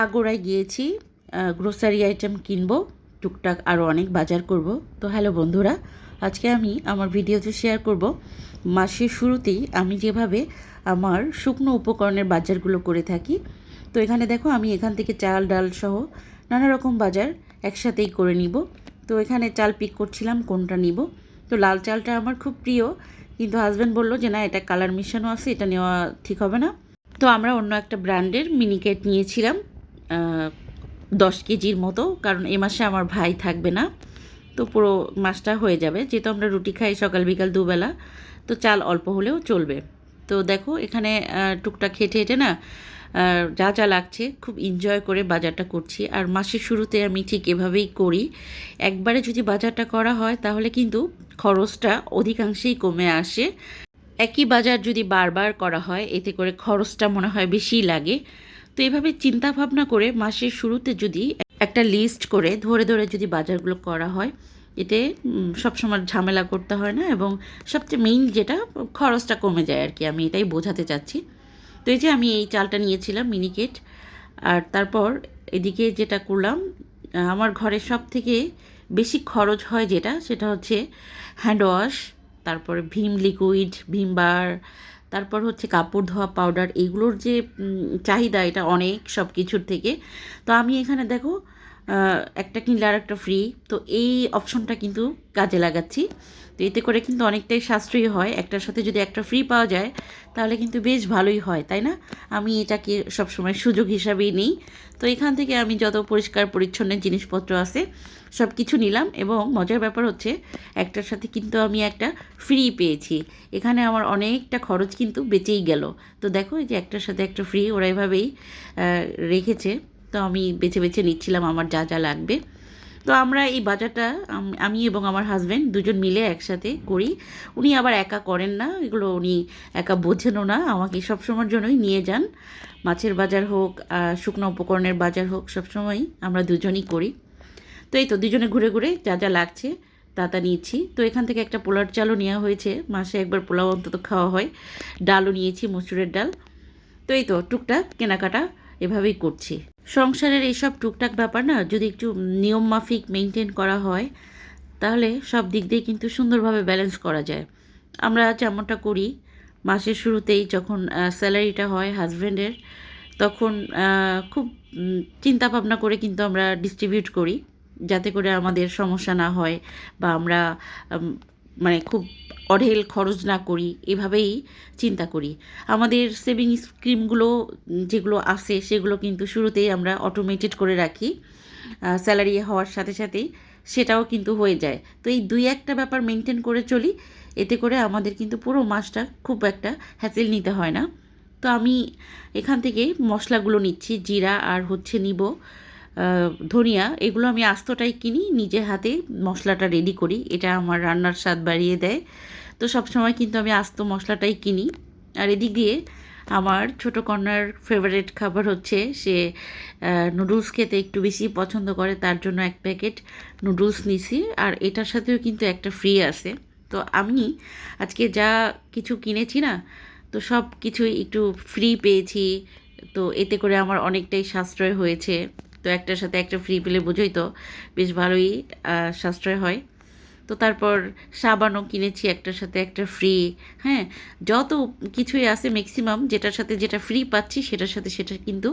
আগোড়ায় গিয়েছি grocery item কিনবো, টুকটাক আরও অনেক বাজার করব। তো হ্যালো বন্ধুরা, আজকে আমি আমার ভিডিওতে শেয়ার করব, মাসের শুরুতেই আমি যেভাবে আমার শুকনো উপকরণের বাজারগুলো করে থাকি। তো এখানে দেখো, আমি এখান থেকে চাল, ডাল সহ নানা রকম বাজার একসাথেই করে নিব। তো এখানে চাল পিক করছিলাম, কোনটা নিব? তো লাল চালটা আমার খুব প্রিয়, কিন্তু হাজব্যান্ড বলল যে, না, এটা কালার মিশানো আছে, এটা নেওয়া ঠিক হবে না। তো আমরা অন্য একটা ব্র্যান্ডের মিনিকেট নিয়েছিলাম। দশ কেজির মতো, কারণ এ মাসে আমার ভাই থাকবে না, তো পুরো মাসটা হয়ে যাবে। যেহেতু আমরা রুটি খাই সকাল বিকাল দুবেলা, তো চাল অল্প হলেও চলবে। তো দেখো, এখানে টুকটাক হেঁটে হেঁটে না যা যা লাগছে, খুব এনজয় করে বাজারটা করছি। আর মাসের শুরুতে আমি ঠিক এভাবেই করি। একবারে যদি বাজারটা করা হয়, তাহলে কিন্তু খরচটা অধিকাংশেই কমে আসে। একই বাজার যদি বারবার করা হয়, এতে করে খরচটা মনে হয় বেশিই লাগে। তো এভাবে চিন্তা ভাবনা করে মাসের শুরুতে যদি একটা লিস্ট করে ধরে ধরে যদি বাজারগুলো করা হয়, এতে সবসময় ঝামেলা করতে হয় না এবং সবচেয়ে মেইন যেটা, খরচটা কমে যায় আর কি আমি এটাই বোঝাতে চাচ্ছি। তো এই যে আমি এই চালটা নিয়েছিলাম মিনিকেট আর তারপর এদিকে যেটা করলাম আমার ঘরের সব থেকে বেশি খরচ হয় যেটা, সেটা হচ্ছে হ্যান্ড ওয়াশ তারপরে ভীম লিকুইড ভীম বার তারপর হচ্ছে কাপড় ধোয়া পাউডার এগুলোর যে চাহিদা এটা অনেক সব কিছুর থেকে। তো আমি এখানে দেখো একটা কিনলে আর একটা ফ্রি তো এই অপশনটা কিন্তু কাজে লাগাচ্ছি। তো এতে করে কিন্তু অনেকটাই সাশ্রয়ী হয়। একটার সাথে যদি একটা ফ্রি পাওয়া যায়, তাহলে কিন্তু বেশ ভালোই হয়, তাই না? আমি এটাকে সবসময় সুযোগ হিসাবেই নিই। তো এখান থেকে আমি যত পরিষ্কার পরিচ্ছন্ন জিনিসপত্র আছে সব কিছু নিলাম এবং মজার ব্যাপার হচ্ছে, একটার সাথে কিন্তু আমি একটা ফ্রি পেয়েছি। এখানে আমার অনেকটা খরচ কিন্তু বেঁচেই গেল। তো দেখো, এই যে একটার সাথে একটা ফ্রি ওরা এভাবেই রেখেছে। তো আমি বেছে বেছে নিচ্ছিলাম আমার যা যা লাগবে। তো আমরা এই বাজারটা, আমি এবং আমার হাজব্যান্ড দুজন মিলে একসাথে করি। উনি আবার একা করেন না, এগুলো উনি একা বোঝেনও না। আমাকে সবসময়ের জন্যই নিয়ে যান। মাছের বাজার হোক শুকনো উপকরণের বাজার হোক সবসময়ই আমরা দুজনই করি। তো এই তো দুজনে ঘুরে ঘুরে যা যা লাগছে তা তা নিয়েছি তো এখান থেকে একটা পোলার চালও নেওয়া হয়েছে। মাসে একবার পোলাও অন্তত খাওয়া হয়। ডালও নিয়েছি, মসুরের ডাল। তো এই তো টুকটাক কেনাকাটা এভাবেই করছি। সংসারের এইসব টুকটাক ব্যাপার না, যদি একটু নিয়ম মাফিক মেনটেন করা হয়, তাহলে সব দিক দিয়ে কিন্তু সুন্দরভাবে ব্যালেন্স করা যায়। আমরা যেমনটা করি, মাসের শুরুতেই যখন স্যালারিটা হয় হাজব্যান্ডের তখন খুব চিন্তা ভাবনা করে কিন্তু আমরা ডিস্ট্রিবিউট করি, যাতে করে আমাদের সমস্যা না হয় বা আমরা মানে খুব অঢেল খরচ না করি, এভাবেই চিন্তা করি। আমাদের সেভিং স্কিমগুলো যেগুলো আছে, সেগুলো কিন্তু শুরুতেই আমরা অটোমেটেড করে রাখি। স্যালারি হওয়ার সাথে সাথেই সেটাও কিন্তু হয়ে যায়। তো এই দুই একটা ব্যাপার মেনটেন করে চলি, এতে করে আমাদের কিন্তু পুরো মাসটা খুব একটা হ্যাসেল নিতে হয় না। তো আমি এখান থেকে মশলাগুলো নিচ্ছি, জিরা আর হচ্ছে নিব ধনিয়া। এগুলো আমি আস্তটাই কিনি, নিজে হাতে মশলাটা রেডি করি। এটা আমার রান্নার স্বাদ বাড়িয়ে দেয়। তো সব সময় কিন্তু আমি আস্ত মশলাটাই কিনি। আর এদিক দিয়ে আমার ছোটো কন্যার ফেভারিট খাবার হচ্ছে সে নুডলস খেতে একটু বেশি পছন্দ করে, তার জন্য এক প্যাকেট নুডলস নিছি। আর এটার সাথেও কিন্তু একটা ফ্রি আছে। তো আমি আজকে যা কিছু কিনেছি না, তো সব কিছুই একটু ফ্রি পেয়েছি। তো এতে করে আমার অনেকটাই সাশ্রয় হয়েছে। তো একটার সাথে একটা ফ্রি পেলে বোঝোই তো বেশ ভালোই সাশ্রয় হয়। তো তারপর সাবানও কিনেছি একটার সাথে একটা ফ্রি হ্যাঁ? যত কিছুই আছে ম্যাক্সিমাম যেটার সাথে যেটা ফ্রি পাচ্ছি সেটার সাথে সেটা কিন্তু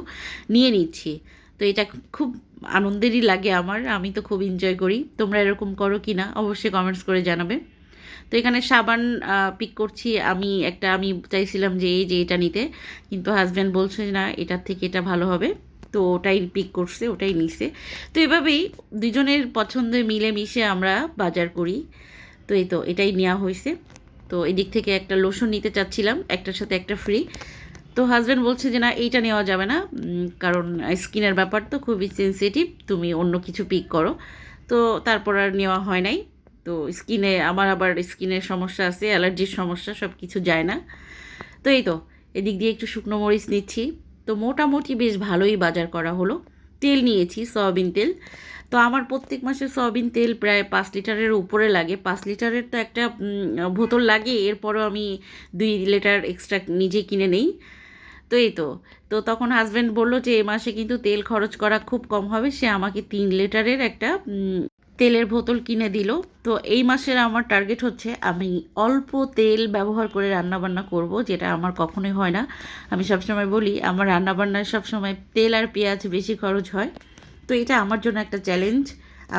নিয়ে নিচ্ছি। তো এটা খুব আনন্দেরই লাগে আমার, আমি তো খুব এনজয় করি। তোমরা এরকম করো কি না, অবশ্যই কমেন্টস করে জানাবে। তো এখানে সাবান পিক করছি। আমি একটা, আমি চাইছিলাম যে এই যে এটা নিতে, কিন্তু হাজব্যান্ড বলছে না, এটার থেকে এটা ভালো হবে। তো ওটাই পিক করছে, ওটাই নিছে। তো এভাবেই দুজনের পছন্দে মিলেমিশে আমরা বাজার করি। তো এই তো, এটাই নেওয়া হয়েছে। তো এদিক থেকে একটা লোশন নিতে চাচ্ছিলাম, একটার সাথে একটা ফ্রি তো হাজব্যান্ড বলছে যে, না, এইটা নেওয়া যাবে না। কারণ স্কিনের ব্যাপার তো খুবই সেন্সিটিভ তুমি অন্য কিছু পিক করো। তো তারপর আর নেওয়া হয় নাই। তো স্কিনে, আমার আবার স্কিনের সমস্যা আছে, অ্যালার্জির সমস্যা সব কিছু যায় না। তো এই তো, এদিক দিয়ে একটু শুকনো মরিচ নিচ্ছি। তো মোটামুটি বেশ ভালোই বাজার করা হলো। তেল নিয়েছি, সয়াবিন তেল। তো আমার প্রত্যেক মাসে সয়াবিন তেল প্রায় পাঁচ লিটারের উপরে লাগে। পাঁচ লিটারের তো একটা বোতল লাগে, এরপরও আমি দুই লিটার এক্সট্রা নিজে কিনে নেই। তো এই তো। তো তখন হাজব্যান্ড বলল যে, এ মাসে কিন্তু তেল খরচ করা খুব কম হবে। সে আমাকে তিন লিটারের একটা তেলের বোতল কিনে দিল। তো এই মাসের আমার টার্গেট হচ্ছে আমি অল্প তেল ব্যবহার করে রান্নাবান্না করব, যেটা আমার কখনোই হয় না। আমি সবসময় বলি, আমার রান্নাবান্নায় সবসময় তেল আর পেঁয়াজ বেশি খরচ হয়। তো এটা আমার জন্য একটা চ্যালেঞ্জ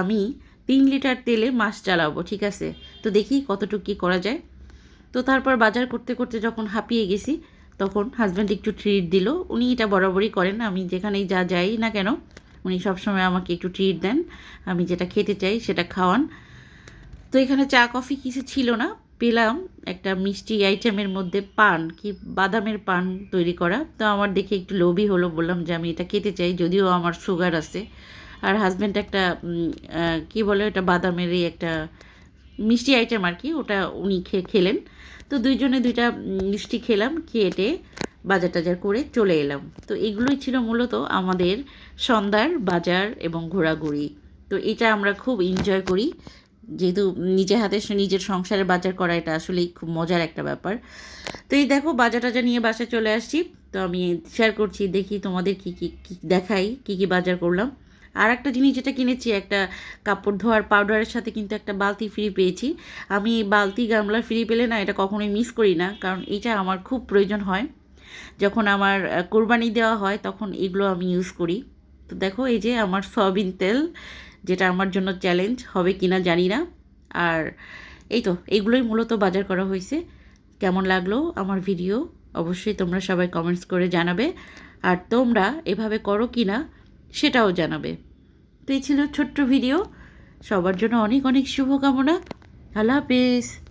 আমি তিন লিটার তেলে মাস চালাবো, ঠিক আছে? তো দেখি কতটুকু কী করা যায়। তো তারপর বাজার করতে করতে যখন হাঁপিয়ে গেছি, তখন হাজব্যান্ড একটু ট্রিট দিল। উনি এটা বরাবরই করেন, আমি যেখানেই যা যাই না কেন উনি সবসময় আমাকে একটু ট্রিট দেন। আমি যেটা খেতে চাই সেটা খাওয়ান। তো এখানে চা, কফি কিছু ছিল না। পেলাম একটা মিষ্টি আইটেমের মধ্যে পান, কি বাদামের পান তৈরি করা। তো আমার দেখে একটু লোভই হলো, বললাম যে আমি এটা খেতে চাই, যদিও আমার সুগার আছে। আর হাজব্যান্ড একটা কি বলে এটা বাদামেরই একটা মিষ্টি আইটেম আর কি, ওটা উনি খেয়ে খেলেন। তো দুইজনে দুইটা মিষ্টি খেলাম খেয়েটে বাজার টাজার করে চলে এলাম। তো এগুলোই ছিল মূলত আমাদের সন্ধ্যার বাজার এবং ঘোরাঘুরি। তো এটা আমরা খুব এনজয় করি। যেহেতু নিজে হাতে নিজের সংসারে বাজার করা এটা আসলেই খুব মজার একটা ব্যাপার। তো এই দেখো বাজার টাজার নিয়ে বাসায় চলে আসছি। তো আমি শেয়ার করছি, দেখি তোমাদের কি কি কি দেখাই, কি কি বাজার করলাম। আর একটা জিনিস যেটা কিনেছি, একটা কাপড় ধোয়ার পাউডারের সাথে কিন্তু একটা বালতি ফ্রি পেয়েছি। আমি বালতি গামলা ফ্রি পেলে না এটা কখনোই মিস করি না, কারণ এটা আমার খুব প্রয়োজন হয়। যখন আমার কোরবানি দেওয়া হয় তখন এগুলো আমি ইউজ করি। তো দেখো এই যে আমার সয়াবিন তেল, যেটা আমার জন্য চ্যালেঞ্জ হবে কি না জানি না। আর এই তো এইগুলোই মূলত বাজার করা হয়েছে। কেমন লাগল আমার ভিডিও অবশ্যই তোমরা সবাই কমেন্টস করে জানাবে। আর তোমরা এভাবে করো কি না সেটাও জানাবে। তো এই ছিল ছোট্ট ভিডিও সবার জন্য অনেক অনেক শুভকামনা। আল্লাহ হাফিজ।